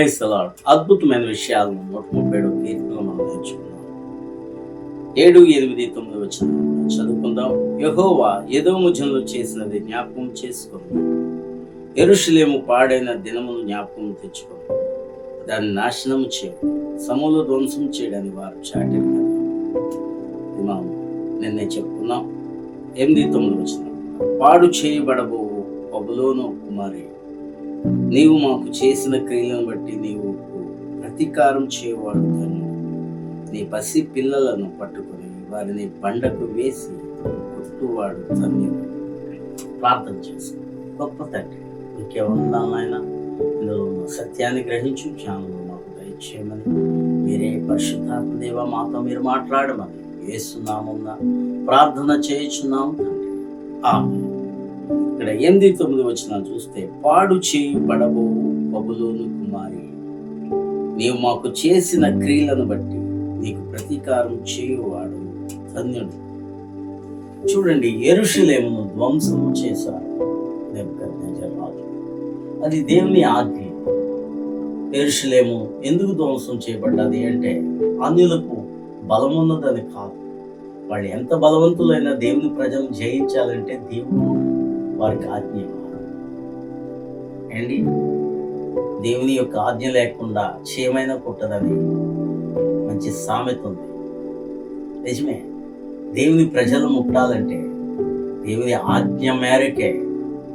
Praise అలాడ్ అద్భుతమైన విషయాలను నూట ముప్పై ఏడు కీర్తనలు మనం నేర్చుకున్నాం. ఏడు ఎనిమిది తొమ్మిది వచ్చిన చదువుకుందాం. యహోవా ఏదో ముజంలో చేసినది జ్ఞాపకం చేసుకుని ఎరుషులేము పాడైన దినమును జ్ఞాపకం తెచ్చుకో దాన్ని నాశనం చేయడం సమూల ధ్వంసం చేయడానికి వారు చాటారు కదా. మనం నిన్నే చెప్పుకున్నాం. ఎనిమిది తొమ్మిది వచ్చిన పాడు చేయబడబో పబులోను కుమారి నీవు మాకు చేసిన క్రియలను బట్టి నీవు ప్రతీకారం చేయవాడు నీ పసి పిల్లలను పట్టుకొని వారిని బండకు వేసి కొట్టువాడు ధన్యుడు ప్రార్థన చేసి గొప్ప తండ్రి ఇంకేమన్నా ఆయన ఇందులో సత్యాన్ని గ్రహించు జ్ఞానం మాకు దయచేయమని మీరే పరిశుద్ధాత్మ దేవ మాతో మీరు మాట్లాడమని వేస్తున్నామన్నా ప్రార్థన చేయుచున్నాము తండ్రి. ఇక్కడ ఎనిమిది తొమ్మిది వచ్చిన చూస్తే పాడు చేయబడబో బబులోను కుమారి. నీవు మాకు చేసిన క్రియలను బట్టి నీకు ప్రతీకారం చేయువాడు ధన్యుడు. చూడండి ఎరుషులేమును ధ్వంసము చేశారు రాజు. అది దేవుని ఆజ్ఞ. ఎరుషులేము ఎందుకు ధ్వంసం చేయబడ్డది అంటే అన్యులకు బలమున్నదని కాదు. వాళ్ళు ఎంత బలవంతులైనా దేవుని ప్రజలను జయించాలంటే దేవుడు వారికి ఆజ్ఞ. ఏంటి దేవుని యొక్క ఆజ్ఞ లేకుండా క్షేమైనా పుట్టదని మంచి సామెత ఉంది. నిజమే దేవుని ప్రజలు ముట్టాలంటే దేవుని ఆజ్ఞ మేరకే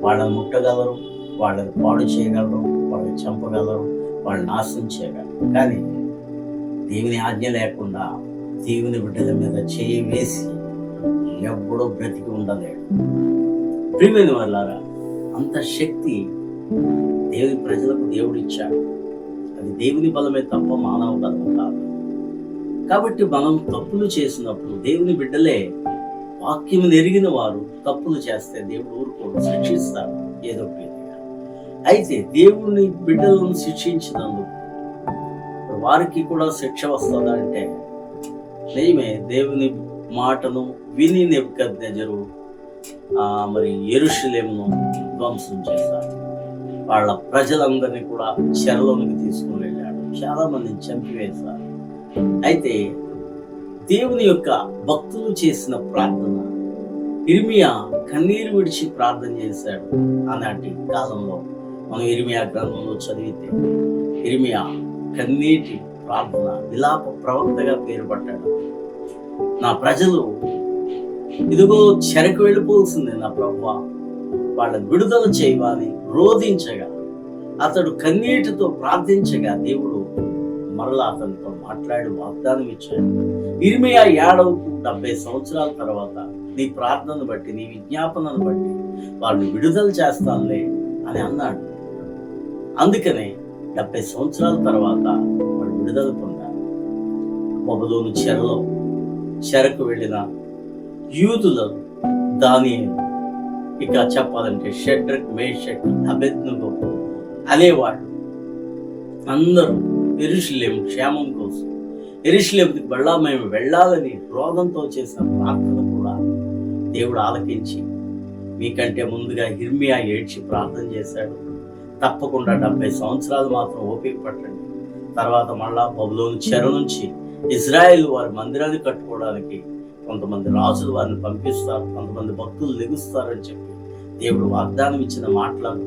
వాళ్ళని ముట్టగలరు వాళ్ళని పాడు చేయగలరు వాళ్ళని చంపగలరు వాళ్ళని నాశనం చేయగలరు. కానీ దేవుని ఆజ్ఞ లేకుండా దేవుని బిడ్డల మీద చేయి వేసి ఎప్పుడూ బ్రతికి ఉండలేడు. ప్రియమైన వాళ్ళారా అంత శక్తి దేవుని ప్రజలకు దేవుడు ఇచ్చాడు. అది దేవుని బలమే తప్ప మానవ బలం కాదు. కాబట్టి మనం తప్పులు చేసినప్పుడు దేవుని బిడ్డలే వాక్యం ఎరిగిన వారు తప్పులు చేస్తే దేవుడు ఊరుకోడు శిక్షిస్తాడు ఏదో అయితే దేవుని బిడ్డలను శిక్షించినందుకు వారికి కూడా శిక్ష వస్తుందా అంటే నిజమే దేవుని మాటను విని నెప్పుకద్దెజరు మరి ఎరుషులేమును ధ్వంసం చేశాడు వాళ్ళ ప్రజలందరినీ కూడా చెరలోనికి తీసుకుని వెళ్ళాడు. చాలా మందిని చంపివేశారు. అయితే దేవుని యొక్క భక్తులు చేసిన ప్రార్థన ఇర్మియా కన్నీరు విడిచి ప్రార్థన చేశాడు ఆనాటి కాలంలో. మనం ఇర్మియా గ్రంథంలో చదివితే ఇర్మియా కన్నీటి ప్రార్థన విలాప ప్రవక్తగా పేరు పట్టాడు నా ప్రజలు ఇదిగో చెరకు వెళ్ళిపోవలసింది నా ప్రభు వాళ్ళ విడుదల చేయవాలి రోధించగా. అతడు కన్నీటితో ప్రార్థించగా దేవుడు మరలా అతనితో మాట్లాడి వాగ్దానం ఇచ్చాడు. ఇరిమియా ఏడవకు డెబ్బై సంవత్సరాల తర్వాత నీ ప్రార్థనను బట్టి నీ విజ్ఞాపనను బట్టి వాళ్ళని విడుదల చేస్తానులే అని అన్నాడు. అందుకనే డెబ్బై సంవత్సరాల తర్వాత వాళ్ళు విడుదల పొందారు. బబులోను చెరలో చెరకు వెళ్ళిన యూదులను దాని ఇక చెప్పాలంటే షెడ్రక్ మేషక్ అబెద్నుగో అనేవాళ్ళు. అందరూ ఎరుషులేం క్షేమం కోసం. ఎరుషులేంకి వెళ్ళా మేము వెళ్ళాలని రోగంతో చేసిన ప్రార్థన కూడా దేవుడు ఆలకించి మీకంటే ముందుగా హిర్మియా ఏడ్చి ప్రార్థన చేశాడు. తప్పకుండా డెబ్బై సంవత్సరాలు మాత్రం ఓపిక పట్టండి. తర్వాత మళ్ళా బబులోని చెర నుంచి ఇజ్రాయెల్ వారి మందిరాన్ని కట్టుకోవడానికి కొంతమంది రాజులు వారిని పంపిస్తారు కొంతమంది భక్తులు లెగుస్తారని చెప్పి దేవుడు వాగ్దానం ఇచ్చిన మాటలను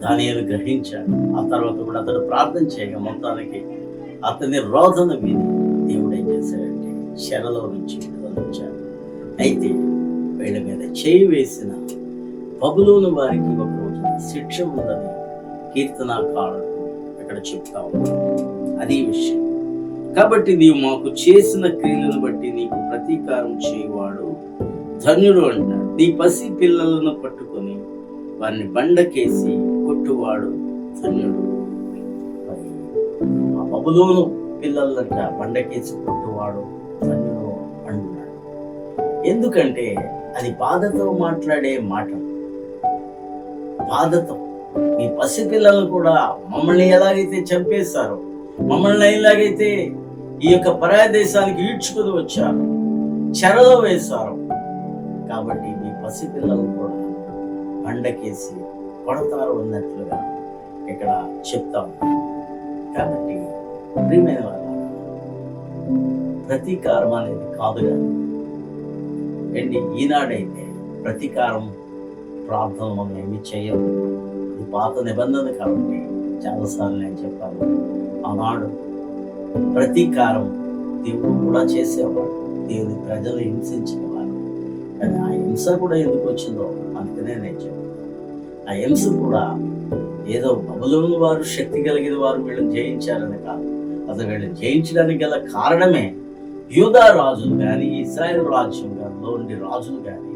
దానిని గ్రహించాడు. ఆ తర్వాత కూడా అతడు ప్రార్థన చేయగా మొత్తానికి అతని రోదన విని దేవుడు ఏం చేశాడంటే శరలో నుంచి విడుదలించాడు అయితే వీళ్ళ మీద చేయి వేసిన బబులోని వారికి ఒక రోజున శిక్ష ఉందని కీర్తనాకారుడు ఇక్కడ చెప్తా ఉన్నాడు అది విషయం. కాబట్టి నీవు మాకు చేసిన క్రియలను బట్టి నీకు ప్రతీకారం చేయవాడు ధన్యుడు అంటాడు. నీ పసి పిల్లలను పట్టుకొని వారిని బండకేసి కొట్టువాడు ధన్యుడు. మరి ఆ బబులోను పిల్లలంట బండకేసి కొట్టువాడు ధన్యుడు అంటున్నాడు ఎందుకంటే అది బాధతో మాట్లాడే మాట. బాధతో. ఈ పసిపిల్లలు కూడా మమ్మల్ని ఎలాగైతే చంపేశారో మమ్మల్ని ఎలాగైతే ఈ యొక్క పరాయ దేశానికి ఈడ్చుకుని వచ్చారు చెరలో వేశారు. కాబట్టి మీ పసిపిల్లలు కూడా బండకేసి కొడతారు అన్నట్లుగా ఇక్కడ చెప్తా కాబట్టి ప్రియమైన ప్రతీకారం అనేది కాదు కానీ ఏంటి? ఈనాడైతే ప్రతీకారం ప్రార్థన మనం ఏమి చేయము. ఇది పాత నిబంధన కాబట్టి చాలాసార్లు నేను చెప్పాను. ఆనాడు ప్రతీకారం దేవుడు కూడా చేసేవాడు. దేవుని ప్రజలు హింసించేవాడు కానీ ఆ హింస కూడా ఎందుకు వచ్చిందో అందుకనే నేను చెప్పాను. ఆ హింస కూడా ఏదో బబులోని వారు శక్తి కలిగిన వారు వీళ్ళని జయించారని కాదు. అసలు వీళ్ళు జయించడానికి గల కారణమే యూదా రాజులు కానీ ఇస్రాయల్ రాజ్యం లోని రాజులు కానీ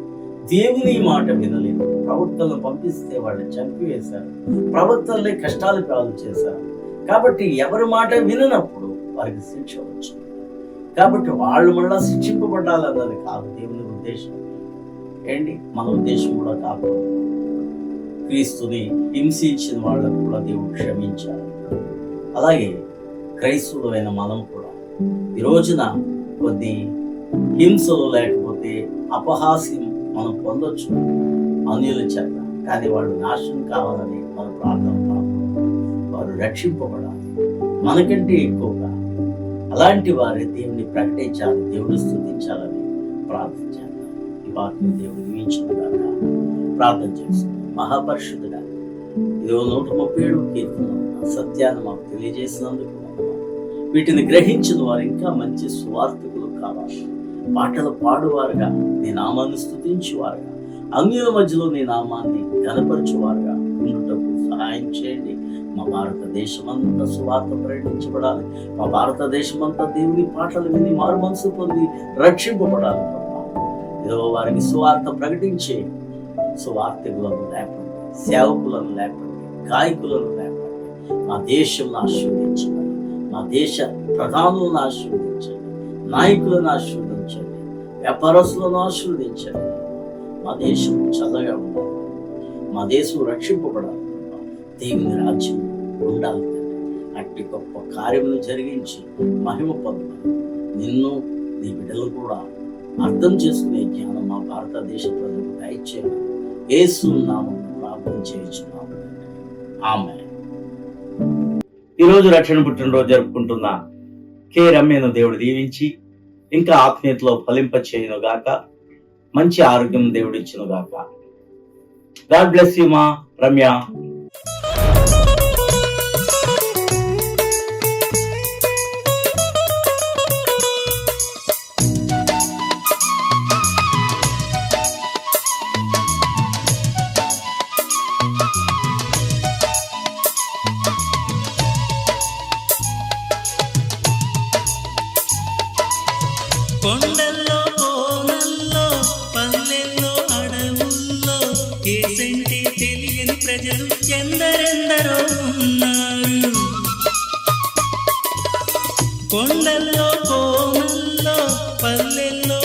దేవుని మాట వినలేదు. ప్రవక్తలను పంపిస్తే వాళ్ళని చంపివేశారు. ప్రవక్తలే కష్టాలు పాలు చేశారు. కాబట్టి ఎవరి మాట విననప్పుడు వారికి శిక్ష వచ్చింది. కాబట్టి వాళ్ళు మళ్ళా శిక్షింపబడాలన్నది కాదు దేవుని ఉద్దేశం. ఏంటి? మన ఉద్దేశం కూడా కాదు. క్రీస్తుని హింసించిన వాళ్ళకు కూడా దేవుడు క్షమించాడు అలాగే క్రైస్తవులైన మనం కూడా ఈ రోజున కొద్ది హింసలు లేకపోతే అపహాస్యం మనం పొందొచ్చు. అన్యుల చేత కానీ వాళ్ళు నాశనం కావాలని మన ప్రార్థన కాదు. వారు రక్షింపబడాలి. మనకంటే ఎక్కువగా అలాంటి వారి దేవుని ప్రకటించాలి దేవుని స్థుతించాలని ప్రార్థించాలి. ఈ వాక్యం దేవుడు దీవించుకున్నాక ప్రార్థన చేస్తున్నాం మహాపరిషుద్ధుడా ఇదిగో నూట ముప్పై ఏడు కీర్తన సత్యాన్ని మాకు తెలియజేసినందుకు వీటిని గ్రహించిన వారు ఇంకా మంచి సువార్థకులు కావాలి. పాటలు పాడువారుగా నీ నామాన్ని స్థుతించువారుగా. అన్యుల మధ్యలో నీ నామాన్ని గనపరచువారుగా ఉండటకు సహాయం చేయండి. మా భారతదేశం అంతా సువార్త ప్రకటించబడాలి. మా భారతదేశమంతా దేవుని పాటలు విని మారు మనసు పొంది రక్షింపబడాలి ఏదో వారికి సువార్త ప్రకటించే సువార్థకులను లేపండి సేవకులను లేపండి గాయకులను లేపండి. మా దేశంను ఆశీర్వదించండి. మా దేశ ప్రధానులను ఆశీర్వదించండి. నాయకులను ఆశీర్వదించండి. వ్యాపారస్తులను ఆశీర్వదించండి. మా దేశం చల్లగా ఉండాలి. మా దేశం రక్షింపబడాలి. దేవుని రాజ్యం ఉండాలి. అట్టి గొప్ప కార్యములు జరిగించి మహిమ పొందాలి. నిన్ను నీ బిడ్డలు కూడా అర్థం చేసుకునే జ్ఞానం మా భారతదేశ ప్రజలకు దయచేయమని యేసు నామమున ప్రార్థన చేయించున్నాము. ఆమె ఈరోజు రక్షణ పుట్టినరోజు జరుపుకుంటున్న కె రమ్యను దేవుడు దీవించి ఇంకా ఆత్మీయతలో ఫలింప చేయను గాక మంచి ఆరోగ్యం దేవుడు ఇచ్చును గాక. గాడ్ బ్లెస్ యు మా రమ్య. కొండల్లో కోనల్లో పల్లెల్లో